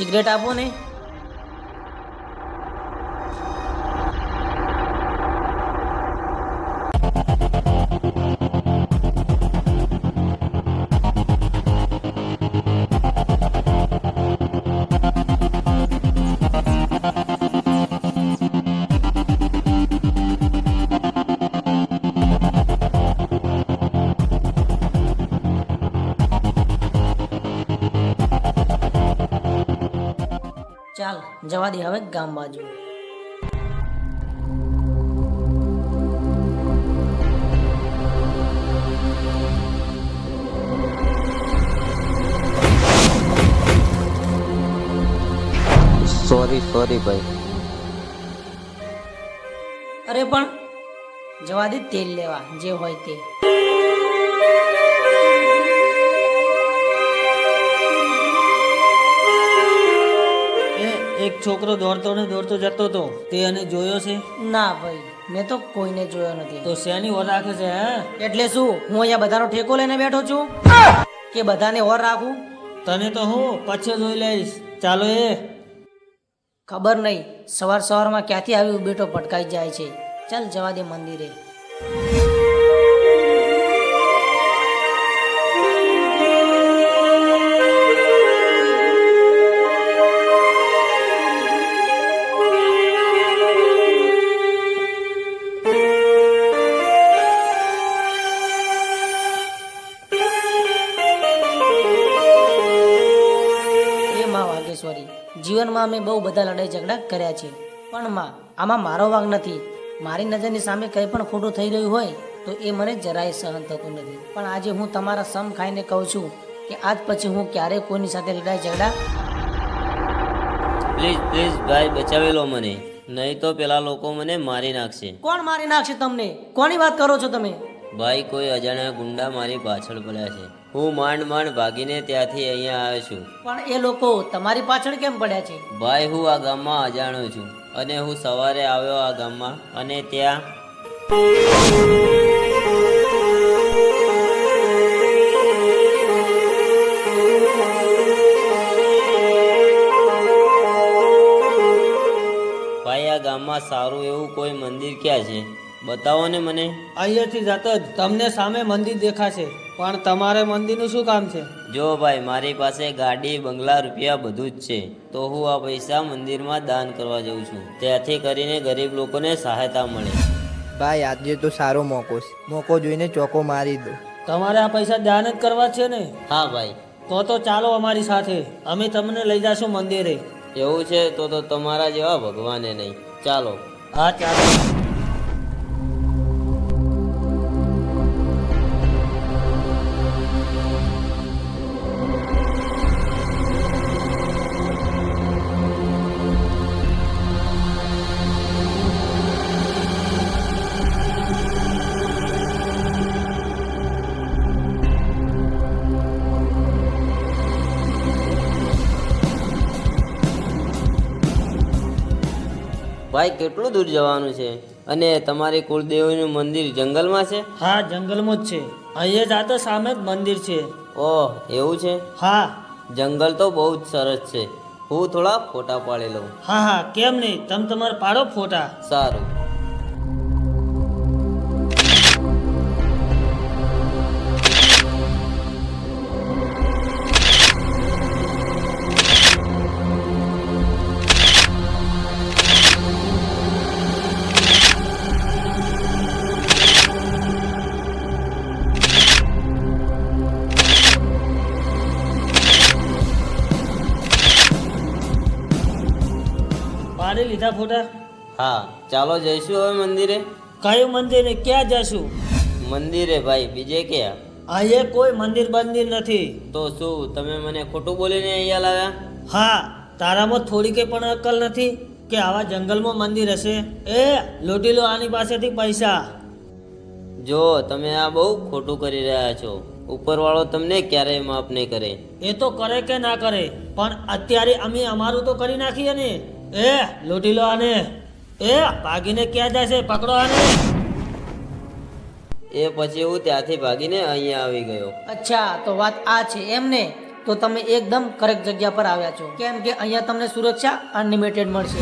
Cigarette આપો ને. જવા દે હવે ગામ બાજુ. સોરી સોરી ભાઈ. અરે પણ જવા દે તેલ લેવા જે હોય તે. એક છોકરો દોડતો ને દોડતો જતો હતો તે અને જોયો છે? ના ભાઈ મેં તો કોઈને જોયો નથી. તો શેની ઓર રાખે છે હે? એટલે શું હું અહીંયા બધાનો ઠેકો લઈને બેઠો છું? કે બધાને ઓર રાખું? તને તો હું પછી જોઈ લઈશ. ચાલો એ. ખબર નહીં સવાર સવારમાં ક્યાંથી આવી બેટો પટકાઈ જાય છે. ચાલ જવા દે મંદિરે. જીવનમાં અમે બહુ બધા લડાઈ ઝઘડા કર્યા છે પણ માં આમાં મારો વાંક નથી. મારી નજરની સામે કંઈ પણ ખોટું થઈ રહ્યું હોય તો એ મને જરાય સહન થતું નથી. પણ આજે હું તમારા સમ ખાઈને કહું છું કે આજ પછી હું ક્યારેય કોઈની સાથે લડાઈ ઝઘડા પ્લીઝ પ્લીઝ ભાઈ બચાવી લો મને. નહીં તો પેલા લોકો મને મારી નાખશે. કોણ મારી નાખશે તમને? કોની વાત કરો છો તમે? ભાઈ કોઈ અજાણ્યા ગુંડા મારી પાછળ પડ્યા છે. હું માંડ માંડ ભાગીને ત્યાંથી અહીંયા આવ્યો છું. પણ એ લોકો તમારી પાછળ કેમ પડ્યા છે? ભાઈ હું આ ગામમાં અજાણ્યો છું અને હું સવારે આવ્યો આ ગામમાં અને ત્યાં ભાઈ આ ગામમાં સારું એવું કોઈ મંદિર ક્યાં છે? બતાવો ને મને. અહીંયાથી જતો જ તમને સામે મંદિર દેખાશે પણ તમારે મંદિરનું શું કામ છે? જો ભાઈ મારી પાસે ગાડી બંગલા રૂપિયા બધું જ છે. તો હું આ પૈસા મંદિરમાં દાન કરવા જઉં છું. ત્યાંથી કરીને ગરીબ લોકોને સહાયતા મળે. ભાઈ આજે તો સારો મોકો છે. મોકો જોઈને ચોકો મારી દો. તમારે આ પૈસા દાન જ કરવા છે ને? હા ભાઈ. તો તો ચાલો અમારી સાથે. અમે તમને લઈ જશું મંદિરે. એવું છે તો તો તમારા જેવા ભગવાને નહીં. ચાલો. હા ચાલો. ભાઈ કેટલું દૂર જવાનું છે? અને તમારી કુળદેવીનું મંદિર જંગલમાં છે? હા જંગલમાં જ છે. અહીંયા જાતો સામે જ મંદિર છે. ઓહ એવું છે? હા. જંગલ તો બહુ જ સરસ છે. હું થોડા ફોટા પાડી લઉં. હા હા કેમ નહીં? તમે તમારે પાડો ફોટા. સારું. લીધા ફોટા? હા ચાલો જઈશું હવે મંદિરે. કયું મંદિર? ક્યાં જશું? મંદિરે ભાઈ બીજે ક્યાં? અહીંયા કોઈ મંદિર બંદિર નથી. તો શું તમે મને ખોટું બોલીને અહીંયા લાવ્યા? હા તારામાં થોડી કંઈ પણ અક્કલ નથી કે આવા જંગલમાં મંદિર હશે? એ લૂંટી લો આની પાસેથી પૈસા. જો તમે આ બહુ ખોટું કરી રહ્યા છો. ઉપરવાળો તમને ક્યારેય માફ નહીં કરે. એ તો કરે કે ના કરે પણ અત્યારે અમે અમારું તો કરી નાખીએ ને. એ લૂંટી લો આને. એ ભાગીને ક્યાં જાય છે? પકડો આને. એ પછી હું ત્યાંથી ભાગીને અહીંયા આવી ગયો. અચ્છા તો વાત આ છે એમને તો તમે એકદમ કરેક્ટ જગ્યા પર આવ્યા છો. કેમ કે અહીંયા તમને સુરક્ષા અનલિમિટેડ મળશે.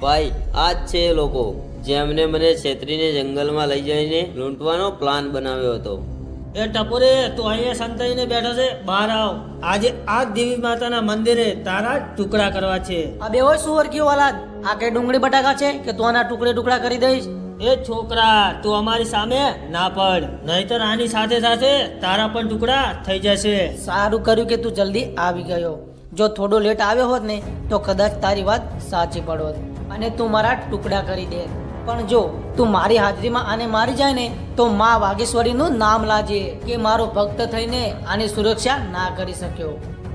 ભાઈ આ જ છે એ લોકો જેમને મને છેતરીને જંગલમાં લઈ જઈને લૂંટવાનો પ્લાન બનાવ્યો હતો. એ ટપુરે તું અહીંયા સંતાઈને બેઠો છે બહાર આવ. આજે આ દેવી માતાના મંદિરે તારા ટુકડા કરવા છે. આ બે હોય સુવર કયો વાલાદ આ કઈ ડુંગળી બટાકા છે કે તું આના ટુકડે ટુકડા કરી દઈશ? એ છોકરા તું અમારી સામે ના પડ. નહીતર આની સાથે સાથે તારા પણ ટુકડા થઈ જશે. સારું કર્યું કે તું જલ્દી આવી ગયો. જો થોડો લેટ આવ્યો હોત ને તો કદાચ તારી વાત સાચી પડોત. અને તું મારા ટુકડા કરી દે. પણ જો તું મારી હાજરીમાં આને મારી જાય ને તો મા વાગેશ્વરીનું નામ લાજે કે મારો ભક્ત થઈને આની સુરક્ષા ના કરી શક્યો.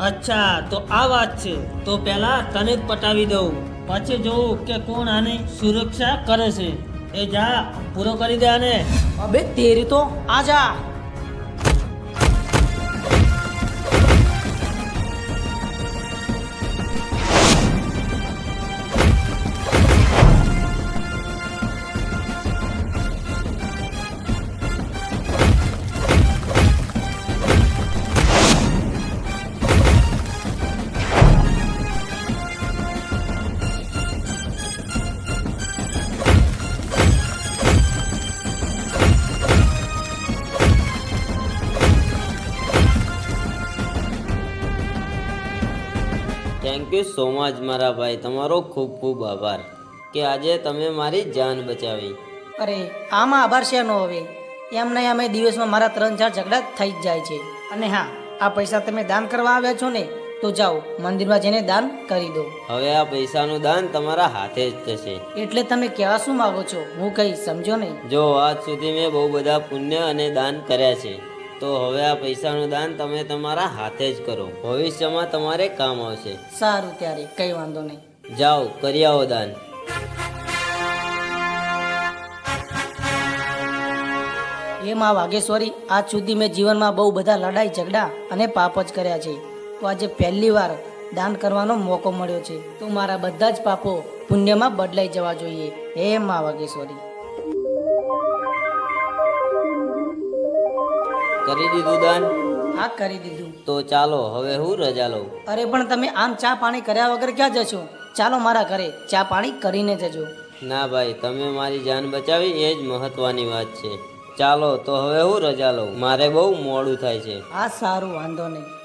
અચ્છા તો આ વાત છે. તો પહેલા તને જ પટાવી દઉં. પછી જોઉં કે કોણ આની સુરક્ષા કરે છે. એ જા પૂરો કરી દે આને. અબે તેરી તો આજા થેન્ક યુ સો મચ મારા ભાઈ તમારો ખૂબ ખૂબ આભાર કે આજે તમે મારી જાન બચાવી. અરે આમાં આભાર છે નો હવે? એમ નહીં અમે દિવસમાં મારા ત્રણ ચાર ઝઘડા થઈ જ જાય છે. અને હા આ પૈસા તમે દાન કરવા આવ્યા છો ને તો જાઓ મંદિરમાં જઈને દાન કરી દો. હવે આ પૈસાનું દાન તમારા હાથે જ થશે. એટલે તમે કહેવા શું માગો છો? હું કઈ સમજો નહીં. જો આજ સુધી મેં બહુ બધા પુણ્ય અને દાન કર્યા છે. તો હવે આ પૈસાનું દાન તમે તમારા હાથે જ કરો. ભવિષ્યમાં તમારે કામ આવશે. સારું ત્યારે કઈ વાંધો નહીં. જાઓ કરી આવો દાન. એ માં વાઘેશ્વરી આજ સુધી મેં જીવનમાં બહુ બધા લડાઈ ઝઘડા અને પાપ જ કર્યા છે. તો આજે પહેલી વાર દાન કરવાનો મોકો મળ્યો છે. તો મારા બધા જ પાપો પુણ્યમાં બદલાઈ જવા જોઈએ. હે માં વાઘેશ્વરી. કરી દીધું દાન? હા કરી દીધું. તો ચાલો હવે હું રજા લઉં. અરે પણ તમે આમ ચા પાણી કર્યા વગર ક્યાં જશો? ચાલો મારા ઘરે ચા પાણી કરીને જજો. ના ભાઈ તમે મારી જાન બચાવી એ જ મહત્વની વાત છે. ચાલો તો હવે હું રજા લઉં. મારે બહુ મોડું થાય છે. આ સારું વાંધો નહીં.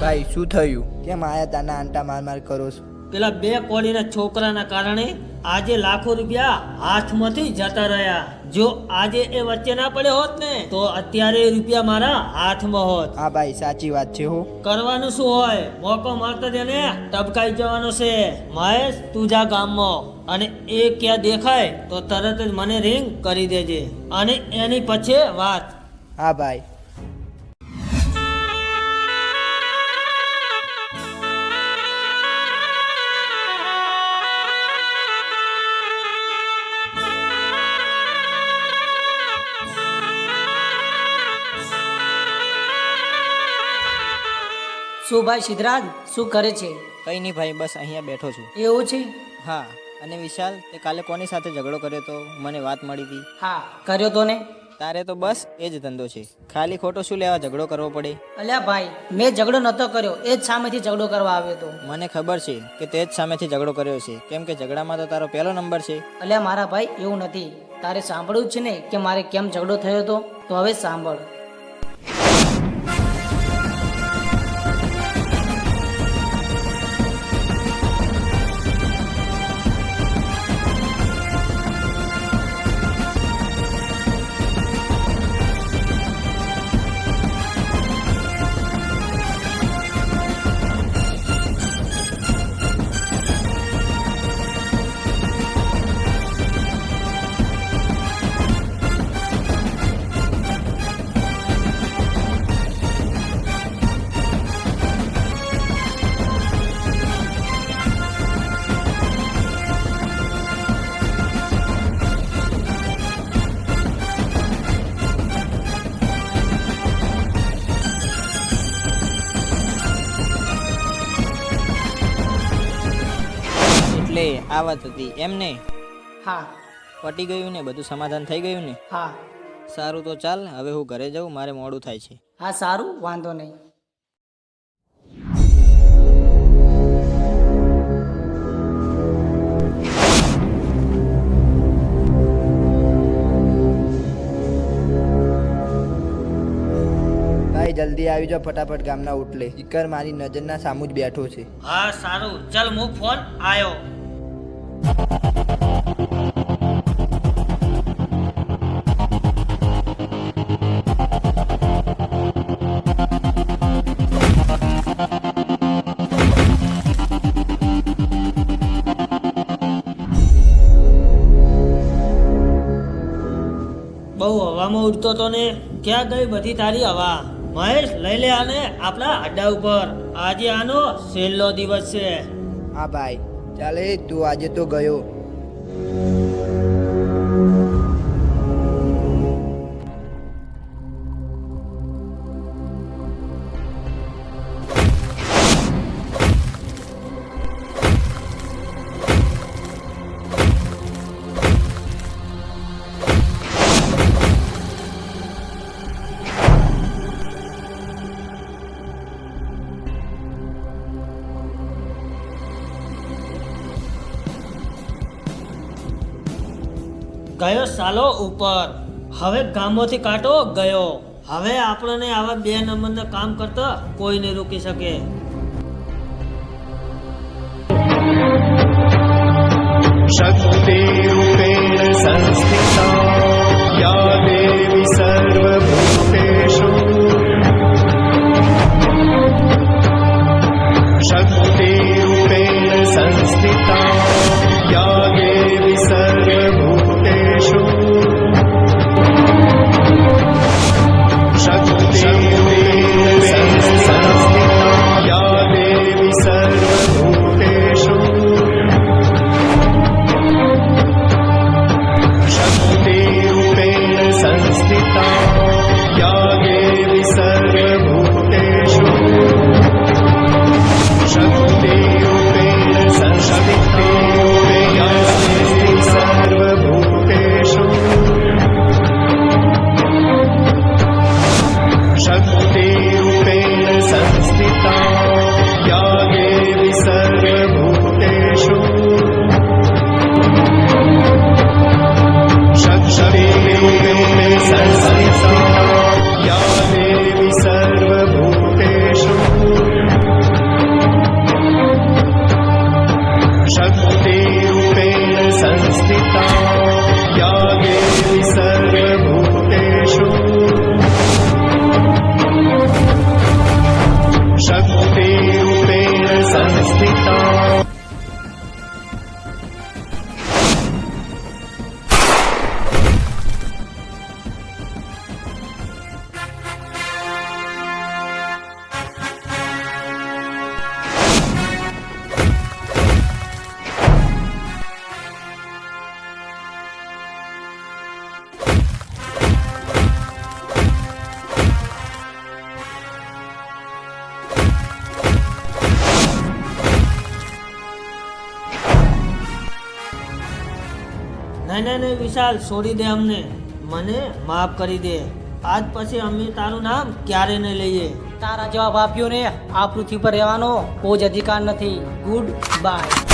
ભાઈ શું થયું? કેમ આયા તાના આંટા માર માર કરો છો? પેલા બે કોળીના છોકરાના કારણે આજે લાખો રૂપિયા હાથમાંથી જતા રહ્યા. જો આજે એ વચ્ચે ના પડ્યો હોત ને તો અત્યારે રૂપિયા મારા હાથમાં હોત. હા ભાઈ સાચી વાત છે હો. કરવાનું શું હોય? મોકો મળતો તેને ટપકાઈ જવાનો છે. મહેશ તું જા ગામમાં. અને એ ક્યાં દેખાય તો તરત જ મને રિંગ કરી દેજે. અને એની પછી વાત. હા ભાઈ. શું ભાઈ સિદ્ધરાજ શું કરે છે? કંઈ નહીં ભાઈ બસ અહીંયા બેઠો છું. એવું છે? હા અને વિશાલ તે કાલે કોની સાથે ઝઘડો કર્યો તો મને વાત મળી હતી. હા કર્યો તો ને? તારે તો બસ એ જ ધંધો છે. ખાલી ખોટો શું લેવા ઝઘડો કરવો પડે? અલ્યા ભાઈ મેં ઝઘડો નતો કર્યો એ જ સામેથી ઝઘડો કરવા આવ્યો હતો. મને ખબર છે કે તે જ સામેથી ઝઘડો કર્યો છે. કેમ કે ઝઘડામાં તો તારો પહેલો નંબર છે. અલ્યા મારા ભાઈ એવું નથી. તારે સાંભળવું જ છે ને કે મારે કેમ ઝઘડો થયો હતો? તો હવે સાંભળ. આ વાત હતી. એમ ને હા. પટી ગયું ને બધું સમાધાન થઈ ગયું ને? હા. સારું તો ચાલ હવે હું ઘરે જાઉં મારે મોડું થાય છે. હા સારું વાંધો નહીં. ભાઈ જલ્દી આવી જાઓ ફટાફટ ગામના ઉટલે. ઈકર મારી નજરના સામુ જ બેઠો છે. હા સારું. ચાલ મુ ફોન આયો. બહુ હવામાં ઉડતો તો ને, ક્યાં ગઈ બધી તારી હવા? મહેશ, લઈ લે આને આપણા અડ્ડા ઉપર. આજે આનો છેલ્લો દિવસ છે. હા ભાઈ. ચાલે તું આજે તો ગયો. ગયો સાલો ઉપર. હવે ગામોથી કાંટો ગયો. હવે આપણને આવા બે નંબરના કામ કરતા કોઈ નહીં રોકી શકે. શક્તિ રૂપેણ સંસ્થિતા યા દેવી સર્વભૂતેષુ. શક્તિ રૂપેણ સંસ્થિતા નહીં નહીં નહીં વિશાલ છોડી દે અમને. મને માફ કરી દે. આજ પછી અમે તારું નામ ક્યારે નહીં લઈએ? તારા જેવા પાપીઓને આ પૃથ્વી પર રહેવાનો કોઈ જ અધિકાર નથી. Good bye